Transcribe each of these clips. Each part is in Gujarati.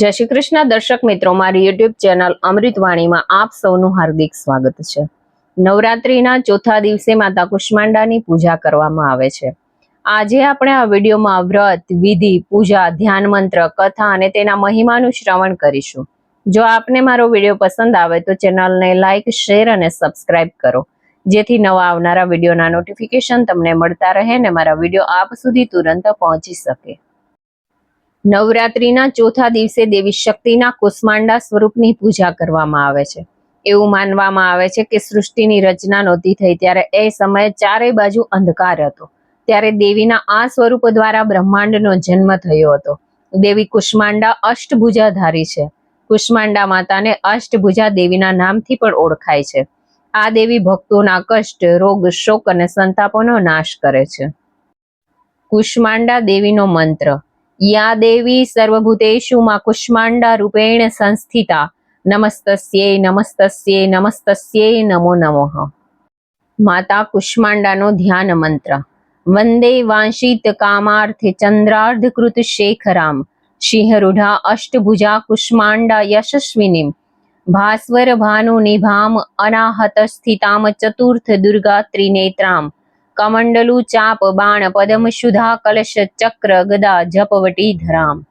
જય શ્રી કૃષ્ણ. દર્શક મિત્રો, મારી યુટ્યુબ ચેનલ અમૃતવાણીમાં આપ સૌનું હાર્દિક સ્વાગત છે. નવરાત્રીના ચોથા દિવસે માતા કુષ્માંડાની પૂજા કરવામાં આવે છે. આજે આપણે આ વિડીયોમાં વ્રત, વિધિ, પૂજા, ધ્યાન મંત્ર, કથા અને તેના મહિમાનું શ્રવણ કરીશું. જો આપને મારો વીડિયો પસંદ આવે તો ચેનલને લાઇક શેર અને સબસ્ક્રાઇબ કરો. જેથી નવા આવનારા વિડીયોના નોટિફિકેશન તમને મળતા રહે ને મારા વીડિયો આપ સુધી તુરંત પહોંચી શકે. નવરાત્રીના ચોથા દિવસે દેવી શક્તિના કુષ્માંડા સ્વરૂપની પૂજા કરવામાં આવે છે. એવું માનવામાં આવે છે કે સૃષ્ટિની રચના નહોતી થઈ ત્યારે એ સમયે ચારેય બાજુ અંધકાર હતો. ત્યારે દેવીના આ સ્વરૂપ દ્વારા બ્રહ્માંડનો જન્મ થયો હતો. દેવી કુષ્માંડા અષ્ટભુજાધારી છે. કુષ્માંડા માતાને અષ્ટભુજા દેવીના નામથી પણ ઓળખાય છે. આ દેવી ભક્તોના કષ્ટ, રોગ, શોક અને સંતાપોનો નાશ કરે છે. કુષ્માંડા દેવીનો મંત્ર યા દેવી सर्वभूतेषु मा રૂપેણ સંસ્થિતા. નમસ્તસ્યે નમસ્તસ્યે નમસ્તસ્યે નમો નમઃ. માતા કુષ્માંડાનો ધ્યાન મંત્ર. વંદે વાંશિત કામાર્થ ચંદ્રાર્ધકૃત શેખરામ. સિંહરૂઢા અષ્ટભુજા કુષ્માંડા યશસ્વિનીમ. ભાસ્વર ભાનુ નિભામ અનાહત સ્થિતામ ચતુર્થ દુર્ગા ત્રિનેત્રામ. કમંડલુ ચાપ બાણ પદમ સુધા કલશ ચક્ર ગદા જપવટી ધરામ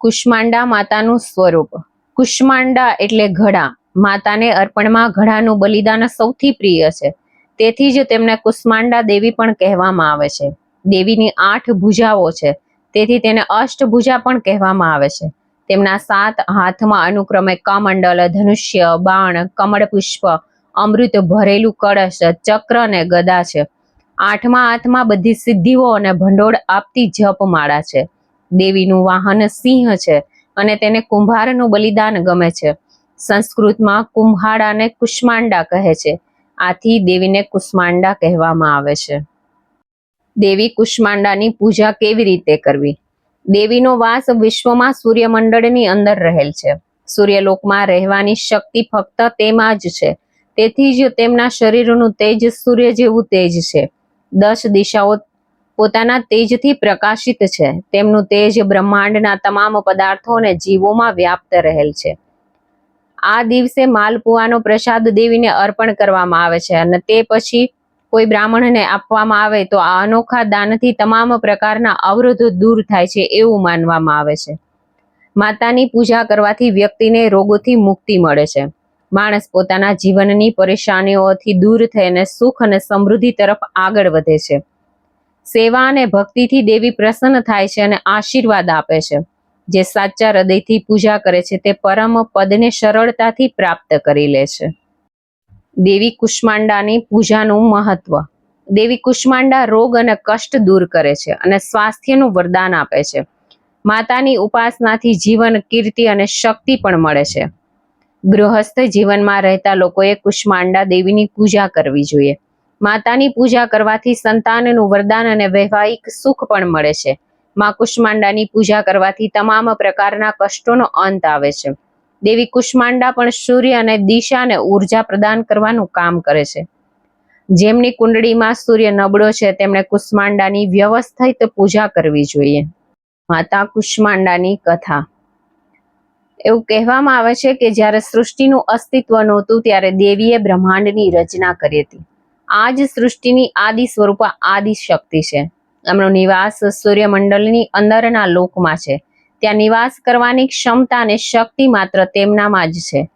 કુષ્માંડા માતાનું સ્વરૂપ। કુષ્માંડા એટલે ઘડા। માતાને અર્પણમાં ઘડાનું બલિદાન સૌથી પ્રિય છે। તેથી જ તેમને કુષ્માંડા દેવી પણ કહેવામાં આવે છે। દેવીની આઠ ભુજાઓ છે। તેથી તેને અષ્ટભુજા પણ કહેવામાં આવે છે। તેમના સાત હાથમાં અનુક્રમે કમંડલ, ધનુષ્ય, બાણ કમળ પુષ્પ અમૃત ભરેલું કળશ, ચક્ર અને ગદા છે. આઠમા હાથમાં બધી સિદ્ધિઓ અને ભંડોળ આપતી જપમાળા છે. દેવીનું વાહન સિંહ છે અને તેને કુંભારનું બલિદાન ગમે છે. સંસ્કૃતમાં કુંભાડાને કુષ્માંડા કહે છે. આથી દેવીને કુષ્માંડા કહેવામાં આવે છે. દેવી કુષ્માંડાની પૂજા કેવી રીતે કરવી? દેવીનો વાસ વિશ્વમાં સૂર્યમંડળની અંદર રહેલ છે. સૂર્યલોકમાં રહેવાની શક્તિ ફક્ત તેમાં જ છે. તેથી જ તેમના શરીરનું તેજ સૂર્ય જેવું તેજ છે. દસ દિશાઓ પોતાના તેજથી પ્રકાશિત છે. તેમનું તેજ બ્રહ્માંડના તમામ પદાર્થો અને જીવોમાં વ્યાપ્ત રહેલ છે. આ દિવસે માલપુઆનો પ્રસાદ દેવીને અર્પણ કરવામાં આવે છે અને તે પછી કોઈ બ્રાહ્મણને આપવામાં આવે તો આ અનોખા દાનથી તમામ પ્રકારના અવરોધો દૂર થાય છે એવું માનવામાં આવે છે. માતાની પૂજા કરવાથી વ્યક્તિને રોગોથી મુક્તિ મળે છે. માણસ પોતાના જીવનની પરેશાનીઓથી દૂર થઈને સુખ અને સમૃદ્ધિ તરફ આગળ વધે છે. સેવા અને ભક્તિથી દેવી પ્રસન્ન થાય છે અને આશીર્વાદ આપે છે. જે સાચા હૃદયથી પૂજા કરે છે તે પરમ પદને સરળતાથી પ્રાપ્ત કરી લે છે. દેવી કુષ્માંડાની પૂજાનું મહત્વ. દેવી કુષ્માંડા રોગ અને કષ્ટ દૂર કરે છે અને સ્વાસ્થ્યનું વરદાન આપે છે. માતાની ઉપાસનાથી જીવન, કીર્તિ અને શક્તિ પણ મળે છે. ગૃહસ્થ જીવનમાં રહેતા લોકોએ કુષ્માંડા દેવીની પૂજા કરવી જોઈએ. માતાની પૂજા કરવાથી સંતાનનું વરદાન અને વૈવાહિક સુખ પણ મળે છે. માં કુષ્માંડાની પૂજા કરવાથી તમામ પ્રકારના કષ્ટોનો અંત આવે છે. દેવી કુષ્માંડા પણ સૂર્ય અને દિશાને ઊર્જા પ્રદાન કરવાનું કામ કરે છે. જેમની કુંડળીમાં સૂર્ય નબળો છે, તેમણે કુષ્માંડાની વ્યવસ્થિત પૂજા કરવી જોઈએ. માતા કુષ્માંડાની કથા. એવું કહેવામાં આવે છે કે જ્યારે સૃષ્ટિનું અસ્તિત્વ નહોતું, ત્યારે દેવીએ બ્રહ્માંડની રચના કરી હતી. આ જ સૃષ્ટિની આદિ સ્વરૂપ આદિ શક્તિ છે. એમનો નિવાસ સૂર્યમંડળની અંદરના લોકમાં છે. ત્યાં નિવાસ કરવાની ક્ષમતા અને શક્તિ માત્ર તેમનામાં જ છે.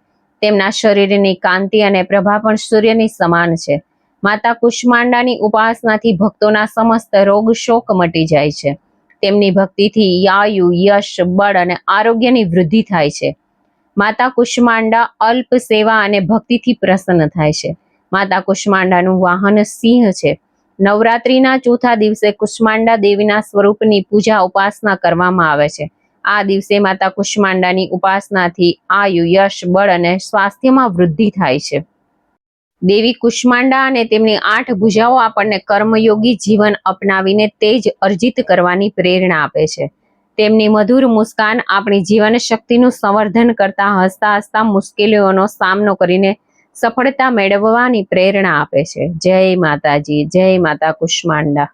તેમના શરીરની કાંતિ અને પ્રભા પણ સૂર્યની સમાન છે. માતા કુષ્માંડાની ઉપાસનાથી ભક્તોના સમસ્ત રોગ શોક મટી જાય છે. તેમની ભક્તિથી આયુ યશ, બળ અને આરોગ્યની વૃદ્ધિ થાય છે. માતા કુષ્માંડા અલ્પ સેવા અને ભક્તિથી પ્રસન્ન થાય છે. માતા કુષ્માંડાનું વાહન સિંહ છે. નવરાત્રિના ચોથા દિવસે કુષ્માંડા દેવીના સ્વરૂપની પૂજા, ઉપાસના કરવામાં આવે છે. આ દિવસે માતા કુષ્માંડાની ઉપાસનાથી આયુ, યશ, બળ અને સ્વાસ્થ્યમાં વૃદ્ધિ થાય છે. દેવી કુષ્માંડા અને તેમની આઠ ભુજાઓ આપણને કર્મયોગી જીવન અપનાવીને તેજ અર્જિત કરવાની પ્રેરણા આપે છે. તેમની મધુર મુસ્કાન આપણી જીવન શક્તિનું સંવર્ધન કરતા હસતા હસતા મુશ્કેલીઓનો સામનો કરીને સફળતા મેળવવાની પ્રેરણા આપે છે. જય માતાજી, જય માતા કુષ્માંડા.